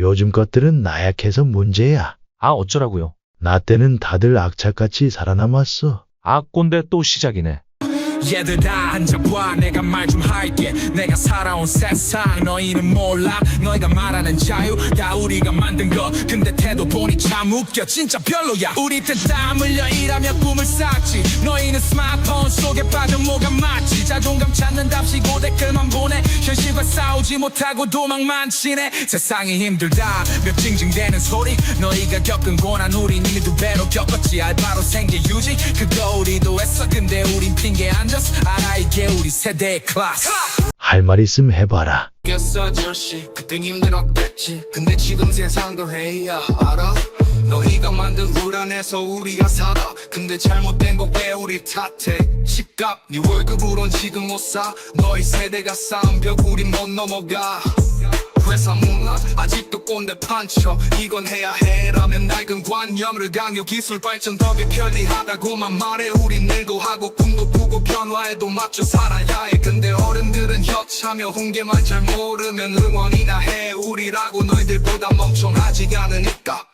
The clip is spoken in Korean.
요즘 것들은 나약해서 문제야. 아, 어쩌라고요? 나 때는 다들 악착같이 살아남았어. 아, 꼰대 또 시작이네. 얘들 다 앉아봐. 내가 말 좀 할게. 내가 살아온 세상. 너희는 몰라. 너희가 말하는 자유 다 우리가 만든 거. 근데 태도 보니 참 웃겨. 진짜 별로야. 우리 때땀 흘려 일하며 꿈을 쌓지. 너희는 스마트폰 속에 빠져 뭐가 맞지. 자존감 찾는답시고 댓글만 보내. 현실과 싸 우지 못하고 도망만 치네 세상이 힘들다. 몇 징징대는 소리. 너희가 겪은 고난 우린 이미 두 배로 겪었지. 알바로 생계 유지. 그거 우리도 했어. 근데 우린 핑계 안 졌어. 알아 이게 우리 세대의 클래스. 할 말 있음 해봐라. 겠어 절시 그때 힘들었겠지. 근데 지금 세상도 해야. 알아 너희가 만든 룰 안에서 우리가 살아. 근데 잘못된 거왜 우리 탓해? 집값 네 월급으론 지금 못사. 너희 세대가 쌓은 벽 우린 못 넘어가. 회사 문화 아직도 꼰대 판쳐. 이건 해야 해라면 낡은 관념을 강요. 기술 발전 덕에 편리하다고만 말해. 우린 늙어하고 꿈도 꾸고 변화에도 맞춰 살아야 해. 근데 어른들은 여차며 훈계만 잘 모르면 응원이나 해. 우리라고 너희들보다 멍청하지 않으니까